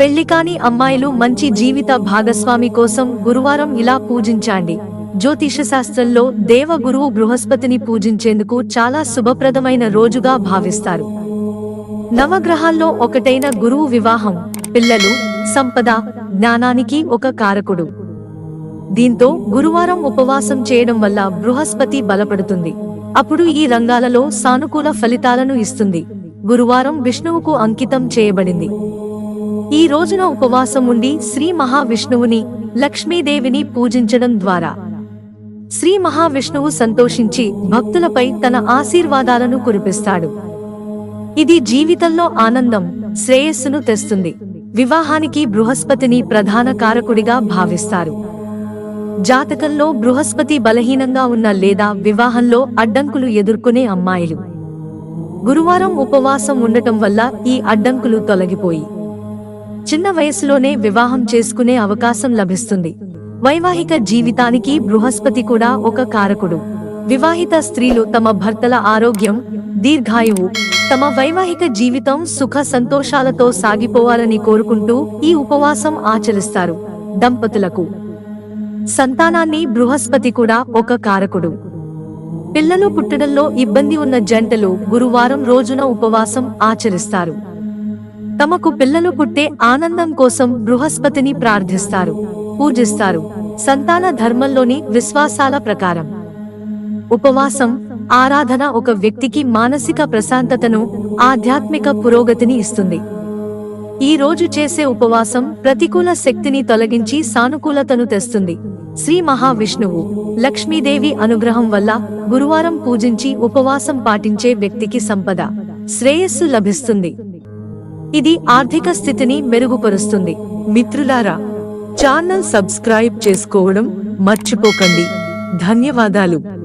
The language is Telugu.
పెళ్ళికాని అమ్మాయిలు మంచి జీవిత భాగస్వామి కోసం గురువారం ఇలా పూజించండి. జ్యోతిష శాస్త్రంలో దేవ గురువు బృహస్పతిని పూజించేందుకు చాలా శుభప్రదమైన రోజుగా భావిస్తారు. నవగ్రహాల్లో ఒకటైన గురువు వివాహం పిల్లలు సంపద జ్ఞానానికి ఒక కారకుడు. దీంతో గురువారం ఉపవాసం చేయడం వల్ల బృహస్పతి బలపడుతుంది. అప్పుడు ఈ రంగాలలో సానుకూల ఫలితాలను ఇస్తుంది. గురువారం విష్ణువుకు అంకితం చేయబడింది. ఈ రోజున ఉపవాసం ఉండి శ్రీ మహావిష్ణువుని లక్ష్మీదేవిని పూజించడం ద్వారా. శ్రీ మహావిష్ణువు సంతోషించి భక్తులపై తన ఆశీర్వాదాలను కురిపిస్తాడు. ఇది జీవితంలో ఆనందం శ్రేయస్సును తెస్తుంది. వివాహానికి బృహస్పతిని ప్రధాన కారకుడిగా భావిస్తారు. జాతకంలో బృహస్పతి బలహీనంగా ఉన్న లేదా వివాహంలో అడ్డంకులు ఎదుర్కొనే అమ్మాయిలు. గురువారం ఉపవాసం ఉండటం వల్ల ఈ అడ్డంకులు తొలగిపోయి చిన్న వయసులోనే వివాహం చేసుకునే అవకాశం లభిస్తుంది. వైవాహిక జీవితానికి బృహస్పతి కూడా ఒక కారకుడు. వివాహిత స్త్రీలు తమ భర్తల ఆరోగ్యం దీర్ఘాయువు తమ వైవాహిక జీవితం సుఖ సంతోషాలతో సాగిపోవాలని కోరుకుంటూ ఈ ఉపవాసం ఆచరిస్తారు. దంపతులకు సంతానాన్ని బృహస్పతి కూడా ఒక కారకుడు. పిల్లలు పుట్టడంలో ఇబ్బంది ఉన్న జంటలు గురువారం రోజున ఉపవాసం ఆచరిస్తారు. తమకు పిల్లలు పుట్టే ఆనందం కోసం బృహస్పతిని ప్రార్థిస్తారు పూజిస్తారు. సంతాన ధర్మంలోని విశ్వాసాల ప్రకారం. ఉపవాసం ఆరాధన ఒక వ్యక్తికి మానసిక ప్రశాంతతను ఆధ్యాత్మిక పురోగతిని ఇస్తుంది. ఈ రోజు చేసే ఉపవాసం ప్రతికూల శక్తిని తొలగించి సానుకూలతను తెస్తుంది. శ్రీ మహావిష్ణువు లక్ష్మీదేవి అనుగ్రహం వల్ల గురువారం పూజించి ఉపవాసం పాటించే వ్యక్తికి సంపద శ్రేయస్సు లభిస్తుంది. ఇది ఆర్థిక స్థితిని మెరుగుపరుస్తుంది. మిత్రులారా ఛానల్ సబ్స్క్రైబ్ చేసుకోవడం మర్చిపోకండి. ధన్యవాదాలు.